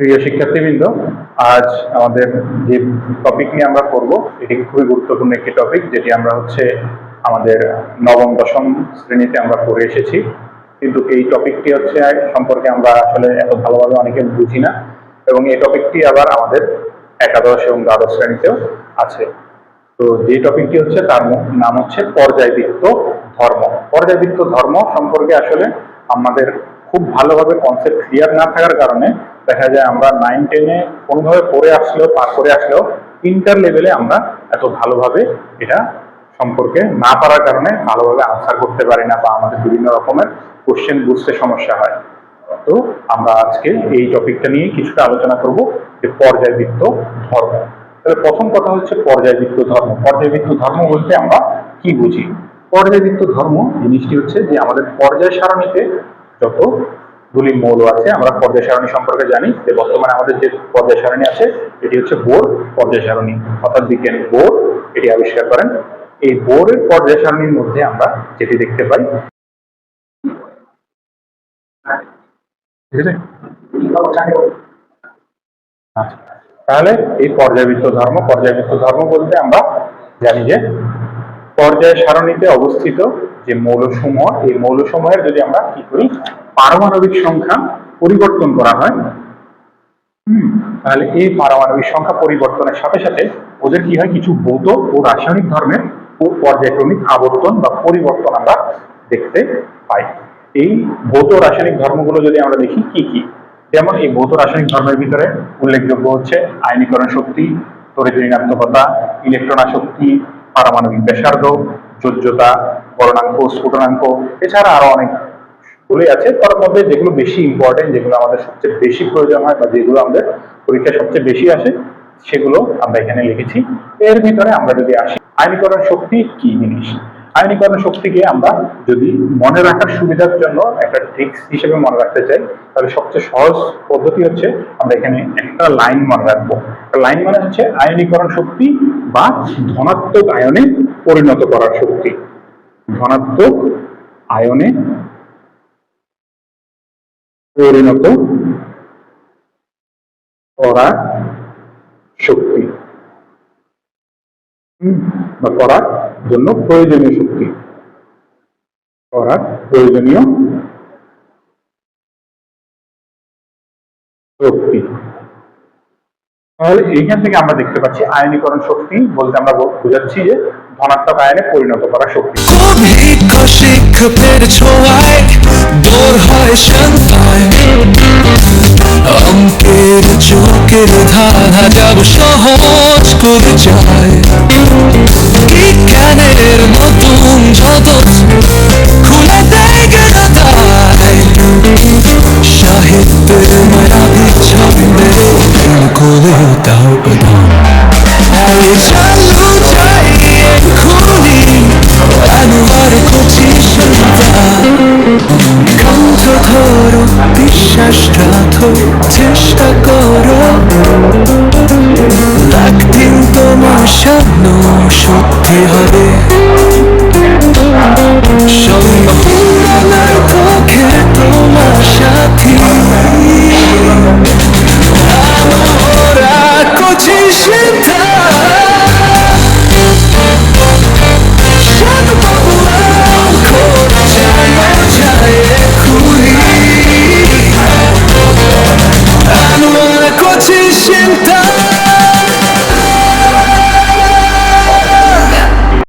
প্রিয় শিক্ষার্থীবৃন্দ, আজ আমাদের যে টপিক নিয়ে আমরা করব এটি খুবই গুরুত্বপূর্ণ একটি টপিক যেটি আমরা হচ্ছে আমাদের নবম, দশম শ্রেণীতে আমরা পড়ে এসেছি। কিন্তু এই টপিকটি হচ্ছে সম্পর্কে আমরা আসলে এত ভালোভাবে অনেকে বুঝি না, এবং এই টপিকটি আবার আমাদের একাদশ এবং দ্বাদশ শ্রেণীতেও আছে। তো যে টপিকটি হচ্ছে তার নাম হচ্ছে পর্যায়বৃত্ত ধর্ম। পর্যায়বৃত্ত ধর্ম সম্পর্কে আসলে আমাদের খুব ভালোভাবে কনসেপ্ট ক্লিয়ার না থাকার কারণে দেখা যায় আমরা নাইন টেনে কোনোভাবে পড়ে আসলেও, পার করে আসলেও ইন্টার লেভেলে আমরা এত ভালোভাবে এটা সম্পর্কে না পারার কারণে ভালোভাবে আনসার করতে পারি না বা আমাদের বিভিন্ন রকমের কোশ্চেন বুঝতে সমস্যা হয়। তো আমরা আজকে এই টপিকটা নিয়ে কিছুটা আলোচনা করব, যে পর্যায়বৃত্ত ধর্ম। তাহলে প্রথম কথা হচ্ছে পর্যায়বৃত্ত ধর্ম। পর্যায়বৃত্ত ধর্ম বলতে আমরা কি বুঝি? পর্যায়বৃত্ত ধর্ম জিনিসটি হচ্ছে যে আমাদের পর্যায় সারণীতে যতগুলি মৌল আছে, আমরা পর্যায় সারণী সম্পর্কে জানি, যে বর্তমানে আমাদের যে পর্যায় সারণী আছে, এটি হচ্ছে বোর পর্যায় সারণী। অর্থাৎ বিজ্ঞানী বোর এটি আবিষ্কার করেন। এই বোরের পর্যায় সারণীর মধ্যে আমরা যেটি দেখতে পাই আচ্ছা তাহলে এই পর্যায়বৃত্ত ধর্ম পর্যায়বৃত্ত ধর্ম বলতে আমরা জানি যে পর্যায় সারণীতে অবস্থিত যে মৌলসমূহ, এই মৌলসমূহের যদি আমরা কি করি, পারমাণবিক সংখ্যা পরিবর্তন করা হয়। তাহলে এই পারমাণবিক সংখ্যা পরিবর্তনের সাথে সাথে ওদের কি হয়, কিছু ভৌত ও রাসায়নিক ধর্মের পর্যায়ক্রমিক আবর্তন বা পরিবর্তন আমরা দেখতে পাই। এই ভৌত রাসায়নিক ধর্মগুলো যদি আমরা দেখি, কি কি? যেমন এই ভৌত রাসায়নিক ধর্মের ভিতরে উল্লেখযোগ্য হচ্ছে আয়নীকরণ শক্তি, তড়িৎ ঋণাত্মকতা ইলেকট্রন আসক্তি পারমাণবিক ব্যাসার্ধ, যোজ্যতা গলনাঙ্ক স্ফুটনাঙ্ক, এছাড়া আরও অনেক গুলোই আছে। তার মধ্যে যেগুলো বেশি ইম্পর্টেন্ট যেগুলো আমাদের সবচেয়ে বেশি প্রয়োজন হয় বা যেগুলো আমাদের পরীক্ষায় সবচেয়ে বেশি আসে, সেগুলো আমরা এখানে লিখেছি। এর ভিতরে আমরা যদি আসি, আয়নীকরণ শক্তি কি জিনিস? আয়নীকরণ শক্তিকে আমরা যদি মনে রাখার সুবিধার জন্য একটা ট্রিক্স হিসেবে মনে রাখতে চাই, তাহলে সবচেয়ে সহজ পদ্ধতি হচ্ছে, আমরা এখানে একটা লাইন মনে রাখব। লাইন মানে হচ্ছে আয়নীকরণ শক্তি বা ধনাত্মক আয়নে পরিণত করার শক্তি। ধনাত্মক আয়নে পরিণত করার শক্তি। বা করার জন্য প্রয়োজনীয় শক্তি। করার প্রয়োজনীয় শক্তি। তাহলে এইখান থেকে আমরা দেখতে পাচ্ছি আয়নীকরণ শক্তি বলতে আমরা বুঝাচ্ছি যে ধনাত্মক আয়নে পরিণত করা শক্তি। অঙ্কের চোখের ধারা যাব সহজ করে যায়। রাখো চেষ্টা করো। একদিন তোমার স্বপ্ন সত্যি হবে।